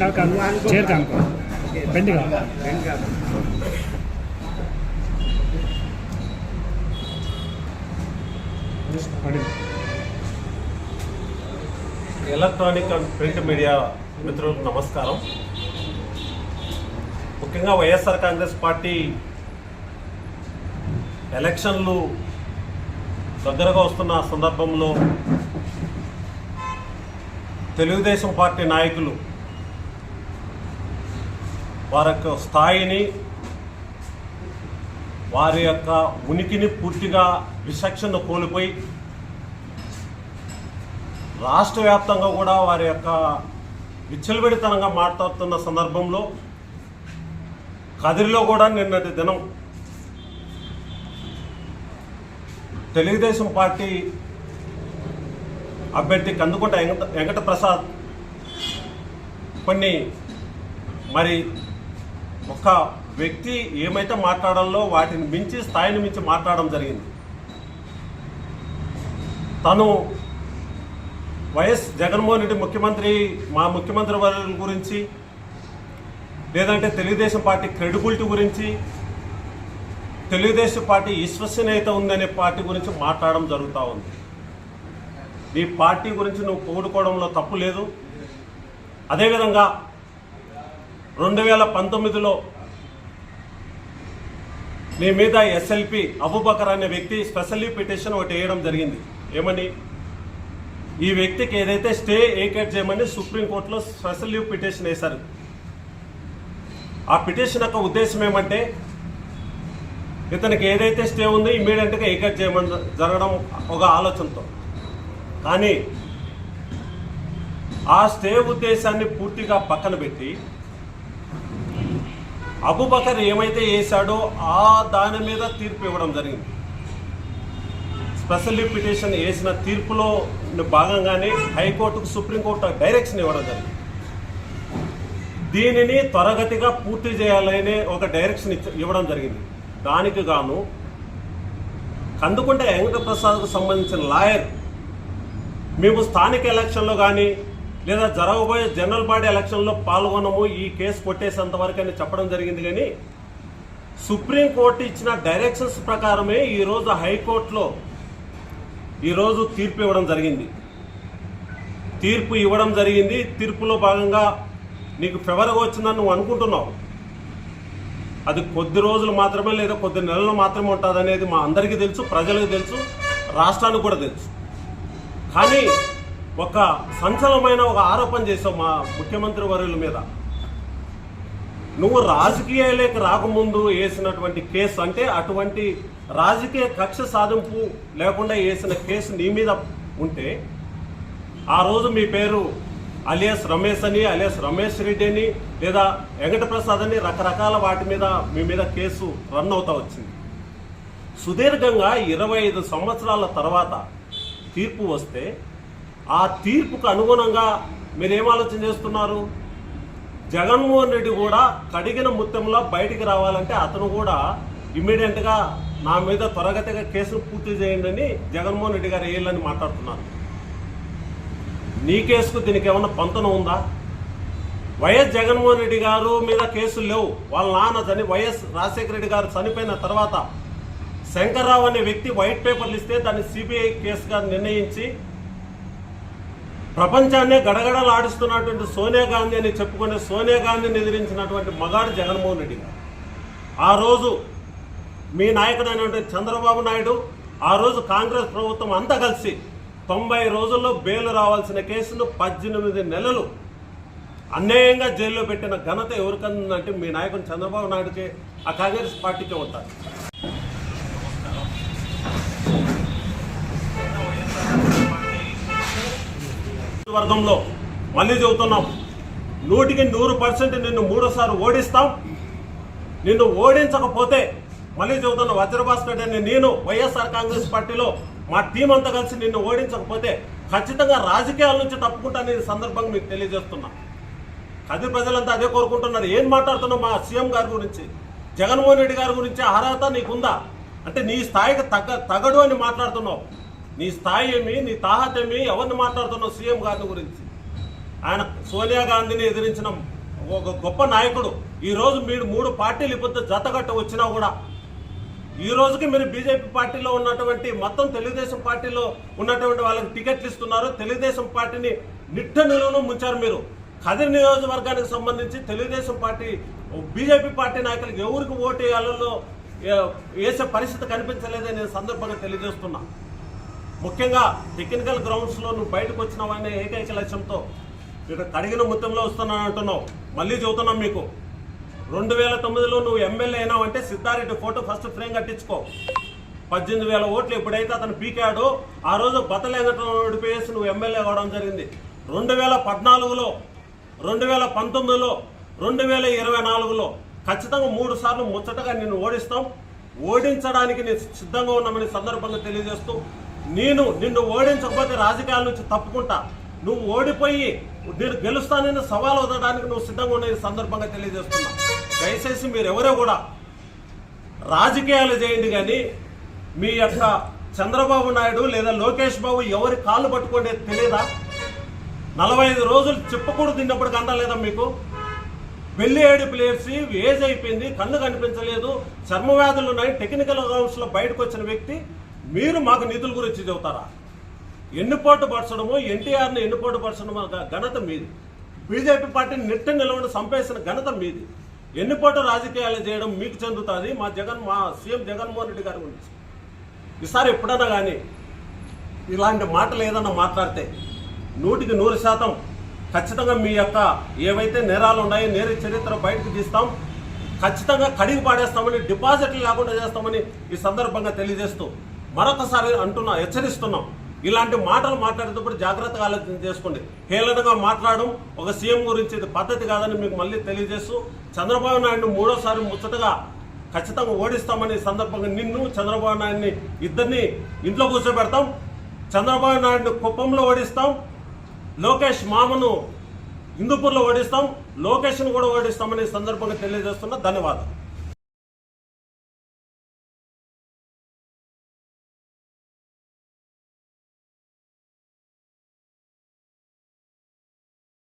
కాదు కాదు కానుకో బెండ్ కాదు ఎలక్ట్రానిక్ అండ్ ప్రింట్ మీడియా మిత్రులకు నమస్కారం. ముఖ్యంగా వైఎస్ఆర్ కాంగ్రెస్ పార్టీ ఎలక్షన్లు దగ్గరగా వస్తున్న సందర్భంలో తెలుగుదేశం పార్టీ నాయకులు వారి యొక్క స్థాయిని వారి యొక్క ఉనికిని పూర్తిగా విచక్షణ కోల్పోయి రాష్ట్ర వ్యాప్తంగా కూడా వారి యొక్క విచ్చలబెడితనంగా మాట్లాడుతున్న సందర్భంలో కదిరిలో కూడా నిన్నటి దినం తెలుగుదేశం పార్టీ అభ్యర్థి కందుకుంట వెంకట వెంకట ప్రసాద్ కొన్ని మరి ఒక వ్యక్తి ఏమైతే మాట్లాడాలో వాటిని మించి స్థాయిని మించి మాట్లాడడం జరిగింది. తను వైఎస్ జగన్మోహన్ రెడ్డి ముఖ్యమంత్రి మా ముఖ్యమంత్రి వారి గురించి లేదంటే తెలుగుదేశం పార్టీ క్రెడిబిలిటీ గురించి తెలుగుదేశం పార్టీ విశ్వసనీయత ఉందనే పార్టీ గురించి మాట్లాడడం జరుగుతూ ఉంది. నీ పార్టీ గురించి నువ్వు పొగుడుకోవడంలో తప్పు లేదు. అదేవిధంగా రెండు వేల పంతొమ్మిదిలో మీ మీద ఎస్ఎల్పి అబుబకర్ అనే వ్యక్తి స్పెషల్ పిటిషన్ ఒకటి వేయడం జరిగింది. ఏమని? ఈ వ్యక్తికి ఏదైతే స్టే ఏకేట్ చేయమని సుప్రీంకోర్టులో స్పెషల్ లీవ్ పిటిషన్ వేశారు. ఆ పిటిషన్ యొక్క ఉద్దేశం ఏమంటే ఇతనికి ఏదైతే స్టే ఉందో ఇమీడియట్గా ఏకేట్ చేయమని జరగడం ఒక ఆలోచనతో. కానీ ఆ స్టే ఉద్దేశాన్ని పూర్తిగా పక్కన పెట్టి అబుబకర్ ఏమైతే వేశాడో ఆ దాని మీద తీర్పు ఇవ్వడం జరిగింది. స్పెషల్ లీవ్ పిటిషన్ వేసిన తీర్పులో భాగంగానే హైకోర్టుకు సుప్రీంకోర్టు డైరెక్షన్ ఇవ్వడం జరిగింది. దీనిని త్వరగతిగా పూర్తి చేయాలనే ఒక డైరెక్షన్ ఇవ్వడం జరిగింది. దానికి గాను కందుకుంట వెంకటప్రసాద్కు సంబంధించిన లాయర్ మేము స్థానిక ఎలక్షన్లో కానీ లేదా జరగబోయే జనరల్ బాడీ ఎలక్షన్లో పాల్గొనము ఈ కేసు కొట్టేసేంత వరకు అని చెప్పడం జరిగింది కానీ సుప్రీంకోర్టు ఇచ్చిన డైరెక్షన్స్ ప్రకారమే ఈరోజు హైకోర్టులో ఈరోజు తీర్పు ఇవ్వడం జరిగింది. తీర్పు ఇవ్వడం జరిగింది. తీర్పులో భాగంగా నీకు ఫెవర్గా వచ్చిందని నువ్వు అనుకుంటున్నావు. అది కొద్ది రోజులు మాత్రమే లేదా కొద్ది నెలలు మాత్రమే ఉంటుంది అనేది మా అందరికీ తెలుసు ప్రజలకు తెలుసు రాష్ట్రానికి కూడా తెలుసు. కానీ ఒక సంచలనమైన ఒక ఆరోపణ చేసావు మా ముఖ్యమంత్రి వర్యుల మీద. నువ్వు రాజకీయాలకు రాకముందు వేసినటువంటి కేసు అంటే అటువంటి రాజకీయ కక్ష సాధింపు లేకుండా వేసిన కేసు నీ మీద ఉంటే ఆ రోజు మీ పేరు అలియాస్ రమేష్ అని అలియాస్ రమేష్ రెడ్డి అని లేదా వెంకటప్రసాద్ అని రకరకాల వాటి మీద మీ మీద కేసు రన్ అవుతా వచ్చింది. సుదీర్ఘంగా ఇరవై ఐదు సంవత్సరాల తర్వాత తీర్పు వస్తే ఆ తీర్పుకు అనుగుణంగా మీరేం ఆలోచన చేస్తున్నారు? జగన్మోహన్ రెడ్డి కూడా కడిగిన ముత్యంలో బయటికి రావాలంటే అతను కూడా ఇమ్మీడియట్గా నా మీద త్వరగతిగా కేసును పూర్తి చేయండి అని జగన్మోహన్ రెడ్డి గారు వేయాలని మాట్లాడుతున్నారు? నీ కేసుకు దీనికి ఏమన్నా పంతన ఉందా? వైఎస్ జగన్మోహన్ రెడ్డి గారు మీద కేసులు లేవు. వాళ్ళ నాన్న చని వైఎస్ రాజశేఖర రెడ్డి గారు చనిపోయిన తర్వాత శంకర్రావు అనే వ్యక్తి వైట్ పేపర్లు ఇస్తే దాన్ని సిబిఐ కేసుగా నిర్ణయించి ప్రపంచాన్నే గడగడలాడిస్తున్నటువంటి సోనియా గాంధీ అని చెప్పుకునే సోనియా గాంధీని ఎదిరించినటువంటి మగాడు జగన్మోహన్ రెడ్డి గారు. ఆ రోజు మీ నాయకుడు అయినటువంటి చంద్రబాబు నాయుడు ఆ రోజు కాంగ్రెస్ ప్రభుత్వం అంతా కలిసి తొంభై రోజుల్లో బెయిల్ రావాల్సిన కేసును పద్దెనిమిది నెలలు అన్యాయంగా జైల్లో పెట్టిన ఘనత ఎవరికందంటే మీ నాయకుడు చంద్రబాబు నాయుడుకే. ఆ కాంగ్రెస్ పార్టీకే ఉంటారు. వర్గంలో మళ్ళీ చెబుతున్నాం నూటికి నూరు పర్సెంట్ నిన్ను మూడోసారి ఓడిస్తాం. నిన్ను ఓడించకపోతే మళ్ళీ చెబుతున్న వజ్రభాస్కర్ అని నేను వైఎస్ఆర్ కాంగ్రెస్ పార్టీలో మా టీం అంతా కలిసి నిన్ను ఓడించకపోతే ఖచ్చితంగా రాజకీయాల నుంచి తప్పుకుంటాను ఈ సందర్భంగా మీకు తెలియజేస్తున్నా. కది ప్రజలంతా అదే కోరుకుంటున్నారు. ఏం మాట్లాడుతున్నావు మా సీఎం గారి గురించి? జగన్మోహన్ రెడ్డి గారి గురించి అర్హత నీకుందా? అంటే నీ స్థాయికి తగ్గ తగడు అని మాట్లాడుతున్నావు. నీ స్థాయి ఏమి నీ తాహత ఏమి ఎవరిని మాట్లాడుతున్నావు? సీఎం గారి గురించి. ఆయన సోనియా గాంధీని ఎదిరించిన ఒక గొప్ప నాయకుడు. ఈరోజు మీరు మూడు పార్టీలు ఇప్పుడు జతగట్ట వచ్చినా కూడా ఈ రోజుకి మీరు బీజేపీ పార్టీలో ఉన్నటువంటి మొత్తం తెలుగుదేశం పార్టీలో ఉన్నటువంటి వాళ్ళకి టికెట్లు ఇస్తున్నారు. తెలుగుదేశం పార్టీని నిట్ట నిలువను ముంచారు మీరు. కదిరి నియోజకవర్గానికి సంబంధించి తెలుగుదేశం పార్టీ బీజేపీ పార్టీ నాయకులకు ఎవరికి ఓటు వేయాలలో వేసే పరిస్థితి కనిపించలేదని నేను సందర్భంగా తెలియజేస్తున్నా. ముఖ్యంగా టెక్నికల్ గ్రౌండ్స్లో నువ్వు బయటకు వచ్చినావనే ఏకైక లక్ష్యంతో ఇక్కడ కడిగిన ముత్యంలో వస్తున్నాను అంటున్నావు. మళ్ళీ చెబుతున్నాం మీకు. రెండు వేల తొమ్మిదిలో నువ్వు ఎమ్మెల్యే అయినావంటే సిద్ధారెడ్డి ఫోటో ఫస్ట్ ఫ్రేమ్ కట్టించుకో. పద్దెనిమిది వేల ఓట్లు ఎప్పుడైతే అతను పీకాడో ఆ రోజు బతలేంగటం ఓడిపోయేసి నువ్వు ఎమ్మెల్యే కావడం జరిగింది. రెండు వేల పద్నాలుగులో రెండు వేల పంతొమ్మిదిలో రెండు వేల ఇరవై నాలుగులో ఖచ్చితంగా మూడు సార్లు ముచ్చటగా నిన్ను ఓడిస్తాం. ఓడించడానికి నేను సిద్ధంగా ఉన్నామని సందర్భంగా తెలియజేస్తూ నేను నిన్ను ఓడించకపోతే రాజకీయాల నుంచి తప్పుకుంటా. నువ్వు ఓడిపోయి నేను గెలుస్తానని సవాల్ వదడానికి నువ్వు సిద్ధంగా ఉన్న సందర్భంగా తెలియజేస్తున్నా. దయచేసి మీరు ఎవరో కూడా రాజకీయాలు చేయండి కానీ మీ యొక్క చంద్రబాబు నాయుడు లేదా లోకేష్ బాబు ఎవరి కాళ్ళు పట్టుకోండి తెలియదా? నలభై ఐదు రోజులు చెప్పకూడదు తిన్నప్పుడు కంటలేదా మీకు? పెళ్ళి ఏడు ప్లేయర్స్ ఏజ్ అయిపోయింది కళ్ళు కనిపించలేదు చర్మ వ్యాధులు ఉన్నాయి టెక్నికల్ గ్రౌండ్స్ బయటకు వచ్చిన వ్యక్తి మీరు మాకు నిధుల గురించి చెబుతారా? ఎన్నుపాటు పరచడము ఎన్టీఆర్ని ఎన్నుపాటు పరచడము ఘనత మీది. బీజేపీ పార్టీని నిట్ట నిలవని సంపేసిన ఘనత మీది. ఎన్నుపోటు రాజకీయాలు చేయడం మీకు చెందుతుంది మా జగన్ మా సీఎం జగన్మోహన్ రెడ్డి గారి గురించి. ఈసారి ఎప్పుడన్నా కానీ ఇలాంటి మాటలు ఏదన్నా మాట్లాడితే నూటికి నూరు శాతం ఖచ్చితంగా మీ యొక్క ఏవైతే నేరాలు ఉన్నాయో నేర చరిత్ర బయటకు తీస్తాం. ఖచ్చితంగా కడిగి పాడేస్తామని డిపాజిట్లు లేకుండా చేస్తామని ఈ సందర్భంగా తెలియజేస్తూ మరొకసారి అంటున్నా హెచ్చరిస్తున్నాం. ఇలాంటి మాటలు మాట్లాడేటప్పుడు జాగ్రత్తగా ఆలోచన చేసుకోండి. హేళనగా మాట్లాడడం ఒక సీఎం గురించి ఇది పద్ధతి కాదని మీకు మళ్ళీ తెలియజేస్తూ చంద్రబాబు నాయుడు మూడోసారి ముచ్చటగా ఖచ్చితంగా ఓడిస్తామని సందర్భంగా నిన్ను చంద్రబాబు నాయుడిని ఇద్దరిని ఇంట్లో కూర్చోబెడతాం. చంద్రబాబు నాయుడిని కుప్పంలో ఓడిస్తాం. లోకేష్ మామను హిందూపూర్లో ఓడిస్తాం. లోకేష్ను కూడా ఓడిస్తామని సందర్భంగా తెలియజేస్తున్నా. ధన్యవాదాలు.